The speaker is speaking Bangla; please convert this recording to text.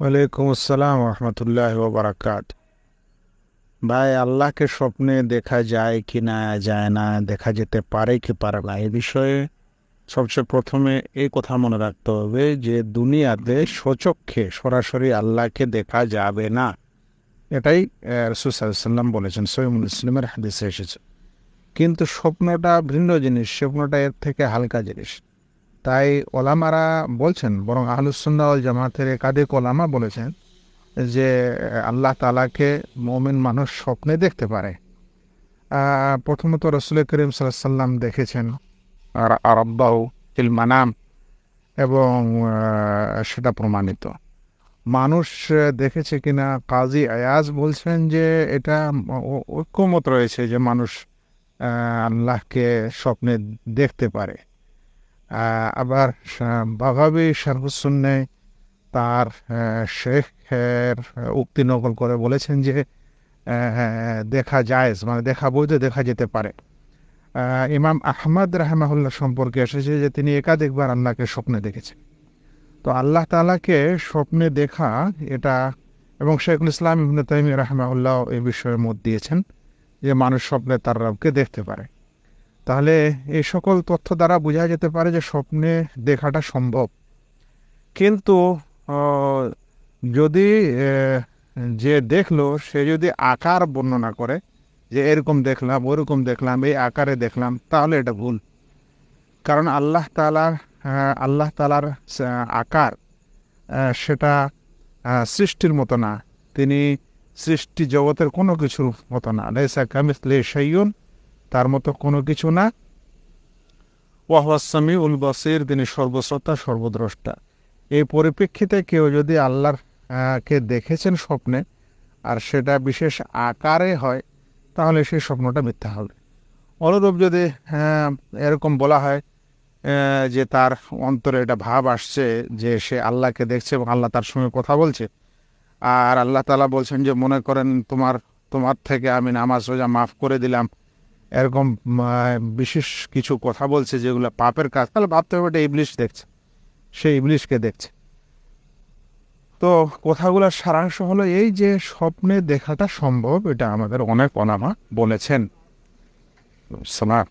ওয়ালাইকুম আসসালাম রহমতুল্লাহ বারাকাত ভাই, আল্লাহকে স্বপ্নে দেখা যায় কি না, যায় না, দেখা যেতে পারে কি পারে না, এ বিষয়ে সবচেয়ে প্রথমে এই কথা মনে রাখতে হবে যে দুনিয়াতে সচক্ষে সরাসরি আল্লাহকে দেখা যাবে না। এটাই রসুসাল্লাম বলেছেন সৈমুল ইসলামের হাদিসে এসেছে। কিন্তু স্বপ্নটা ভিন্ন জিনিস, স্বপ্নটা এর থেকে হালকা জিনিস। তাই ওলামারা বলছেন, বরং আহলুসুল্লাহ জামাতের একাধিক ওলামা বলেছেন যে, আল্লাহ তালাকে মমিন মানুষ স্বপ্নে দেখতে পারে। প্রথমত রসুল করিম সাল্লাম দেখেছেন আর আরব্বাউ ফিল মানাম এবং সেটা প্রমাণিত। মানুষ দেখেছে কিনা, কাজী আয়াজ বলছেন যে, এটা ঐক্যমত রয়েছে যে, মানুষ আল্লাহকে স্বপ্নে দেখতে পারে। আবার বাগাবি শারহুসুন্নে তার শেখের উক্তি নকল করে বলেছেন যে দেখা যায় মানে দেখা বইতে দেখা যেতে পারে। ইমাম আহমদ রাহমাহুল্লাহ সম্পর্কে এসেছে যে, তিনি একাধিকবার আল্লাহকে স্বপ্নে দেখেছেন। তো আল্লাহ তাআলাকে স্বপ্নে দেখা এটা, এবং শেখুল ইসলাম ইবনে তাইমি রাহমাহুল্লাহ এই বিষয়ে মত দিয়েছেন যে, মানুষ স্বপ্নে তার রবকে দেখতে পারে। তাহলে এই সকল তথ্য দ্বারা বোঝা যেতে পারে যে স্বপ্নে দেখাটা সম্ভব। কিন্তু যদি যে দেখল, সে যদি আকার বর্ণনা করে, যে এরকম দেখলাম, ওরকম দেখলাম, এই আকারে দেখলাম, তাহলে এটা ভুল। কারণ আল্লাহ তালার আল্লাহ তালার আকার সেটা সৃষ্টির মতো না। তিনি সৃষ্টি জগতের কোনো কিছুর মতো না। লেসা কামিসলে সাইয়ুন তার মতো কোনো কিছু না। ওয়াহসামি উল বসির তিনি সর্বশ্রোতা সর্বদ্রষ্টা। এই পরিপ্রেক্ষিতে কেউ যদি আল্লাহর কে দেখেছেন স্বপ্নে আর সেটা বিশেষ আকারে হয় তাহলে সেই স্বপ্নটা মিথ্যা হবে। অনুরূপ যদি আহ, এরকম বলা হয় যে তার অন্তরে এটা ভাব আসছে যে সে আল্লাহকে দেখছে এবং আল্লাহ তার সঙ্গে কথা বলছে আর আল্লাহ তালা বলছেন যে মনে করেন তোমার তোমার থেকে আমি নামাজ রোজা মাফ করে দিলাম এরকম বিশেষ কিছু কথা বলছে যেগুলো পাপের কাজ। তাহলে ভাবতে হবে এটা ইবলিশ দেখছে। সে ইবলিশকে দেখছে। তো কথাগুলোর সারাংশ হলো এই যে স্বপ্নে দেখাটা সম্ভব, এটা আমাদের অনেক অনামা বলেছেন। সালাম